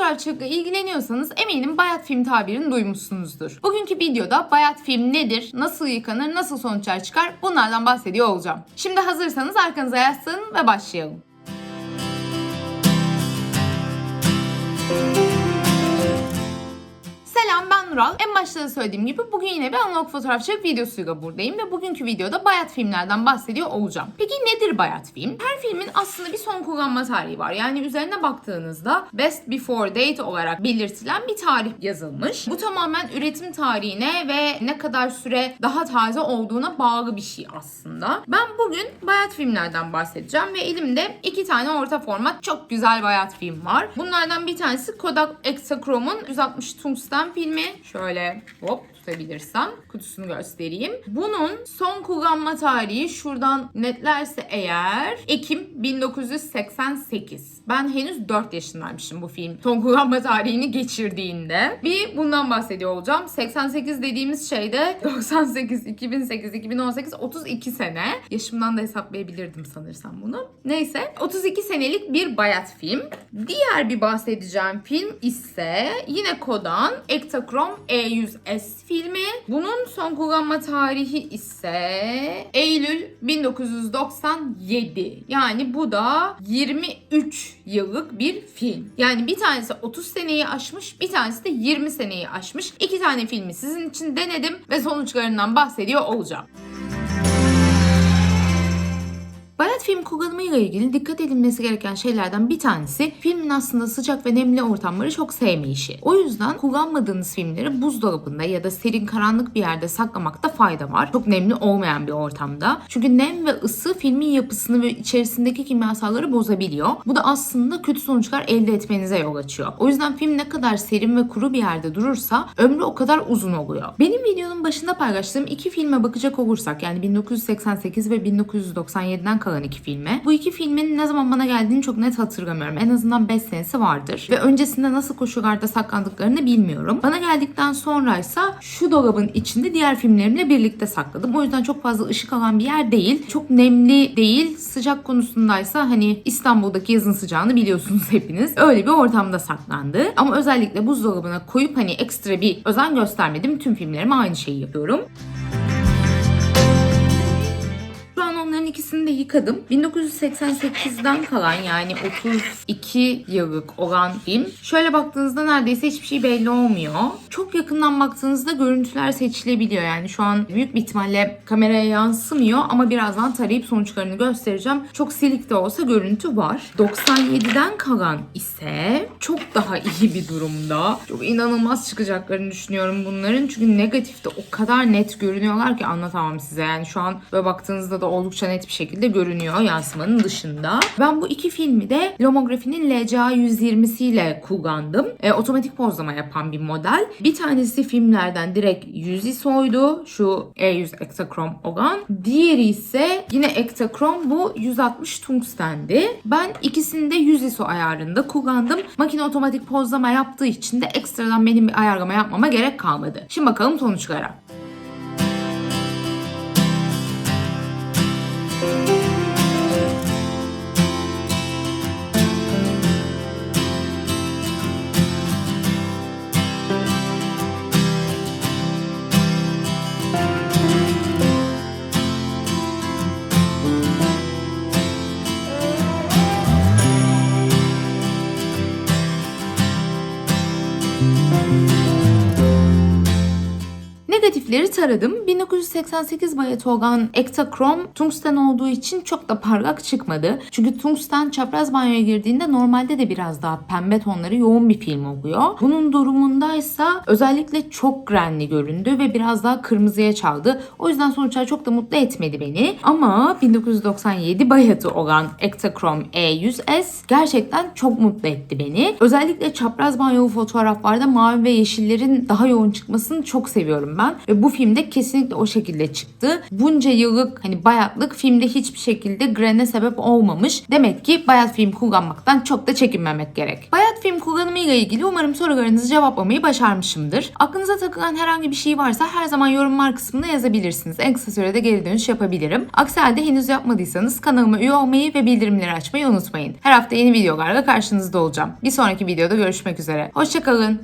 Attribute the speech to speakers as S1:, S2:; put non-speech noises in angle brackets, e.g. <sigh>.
S1: fotoğrafçılıkla ilgileniyorsanız eminim bayat film tabirini duymuşsunuzdur. Bugünkü videoda bayat film nedir, nasıl yıkanır, nasıl sonuçlar çıkar bunlardan bahsediyor olacağım. Şimdi hazırsanız arkanıza yaslanın ve başlayalım. Ben. En başta da söylediğim gibi bugün yine bir analog fotoğrafçılık videosuyla buradayım ve bugünkü videoda bayat filmlerden bahsediyor olacağım. Peki nedir bayat film? Her filmin aslında bir son kullanma tarihi var. Yani üzerine baktığınızda best before date olarak belirtilen bir tarih yazılmış. Bu tamamen üretim tarihine ve ne kadar süre daha taze olduğuna bağlı bir şey aslında. Ben bugün bayat filmlerden bahsedeceğim ve elimde iki tane orta format çok güzel bayat film var. Bunlardan bir tanesi Kodak Ektachrome'un 160 tungsten filmi. Şöyle hop tutabilirsem kutusunu göstereyim. Bunun son kullanma tarihi şuradan netlerse eğer Ekim 1988. Ben henüz 4 yaşındaymışım bu film son kullanma tarihini geçirdiğinde. Bir bundan bahsediyor olacağım. 88 dediğimiz şeyde 98, 2008, 2018, 32 sene. Yaşımdan da hesaplayabilirdim sanırsam bunu. Neyse 32 senelik bir bayat film. Diğer bir bahsedeceğim film ise yine Kodan Ektachrom E100S filmi. Bunun son kullanma tarihi ise Eylül 1997. Yani bu da 23 yıllık bir film. Yani bir tanesi 30 seneyi aşmış, bir tanesi de 20 seneyi aşmış. İki tane filmi sizin için denedim ve sonuçlarından bahsediyor olacağım. Film kullanımıyla ilgili dikkat edilmesi gereken şeylerden bir tanesi filmin aslında sıcak ve nemli ortamları çok sevmeyişi. O yüzden kullanmadığınız filmleri buzdolabında ya da serin karanlık bir yerde saklamakta fayda var. Çok nemli olmayan bir ortamda. Çünkü nem ve ısı filmin yapısını ve içerisindeki kimyasalları bozabiliyor. Bu da aslında kötü sonuçlar elde etmenize yol açıyor. O yüzden film ne kadar serin ve kuru bir yerde durursa ömrü o kadar uzun oluyor. Benim videonun başında paylaştığım iki filme bakacak olursak yani 1988 ve 1997'den kalan iki filme. Bu iki filmin ne zaman bana geldiğini çok net hatırlamıyorum. En azından 5 senesi vardır. Ve öncesinde nasıl koşullarda saklandıklarını bilmiyorum. Bana geldikten sonraysa şu dolabın içinde diğer filmlerimle birlikte sakladım. O yüzden çok fazla ışık alan bir yer değil. Çok nemli değil. Sıcak konusundaysa hani İstanbul'daki yazın sıcağını biliyorsunuz <laughs> hepiniz. Öyle bir ortamda saklandı. Ama özellikle buzdolabına koyup hani ekstra bir özen göstermedim. Tüm filmlerime aynı şeyi yapıyorum. İkisini de yıkadım. 1988'den kalan yani 32 yıllık olan film. Şöyle baktığınızda neredeyse hiçbir şey belli olmuyor. Çok yakından baktığınızda görüntüler seçilebiliyor. Yani şu an büyük bir ihtimalle kameraya yansımıyor ama birazdan tarayıp sonuçlarını göstereceğim. Çok silik de olsa görüntü var. 97'den kalan ise çok daha iyi bir durumda. Çok inanılmaz çıkacaklarını düşünüyorum bunların. Çünkü negatifte o kadar net görünüyorlar ki anlatamam size. Yani şu an böyle baktığınızda da oldukça net bir şekilde görünüyor yansımanın dışında. Ben bu iki filmi de Lomography'nin LCA 120'siyle kullandım. E, otomatik pozlama yapan bir model. Bir tanesi filmlerden direkt 100 ISO'ydu. Şu E100 Ektachrom olan. Diğeri ise yine Ektachrom bu 160 tungstendi. Ben ikisini de 100 ISO ayarında kullandım. Makine otomatik pozlama yaptığı için de ekstradan benim bir ayarlama yapmama gerek kalmadı. Şimdi bakalım sonuçlara. Negatifleri taradım. 1988 bayatı olan Ektachrom tungsten olduğu için çok da parlak çıkmadı. Çünkü tungsten çapraz banyoya girdiğinde normalde de biraz daha pembe tonları yoğun bir film oluyor. Bunun durumundaysa özellikle çok grenli göründü ve biraz daha kırmızıya çaldı. O yüzden sonuçlar çok da mutlu etmedi beni. Ama 1997 bayatı olan Ektachrom E100S gerçekten çok mutlu etti beni. Özellikle çapraz banyolu fotoğraflarda mavi ve yeşillerin daha yoğun çıkmasını çok seviyorum ben. Bu filmde kesinlikle o şekilde çıktı. Bunca yıllık hani bayatlık filmde hiçbir şekilde grene sebep olmamış. Demek ki bayat film kullanmaktan çok da çekinmemek gerek. Bayat film kullanımı ile ilgili umarım sorularınızı cevaplamayı başarmışımdır. Aklınıza takılan herhangi bir şey varsa her zaman yorumlar kısmına yazabilirsiniz. En kısa sürede geri dönüş yapabilirim. Aksi halde henüz yapmadıysanız kanalıma üye olmayı ve bildirimleri açmayı unutmayın. Her hafta yeni videolarla karşınızda olacağım. Bir sonraki videoda görüşmek üzere. Hoşçakalın.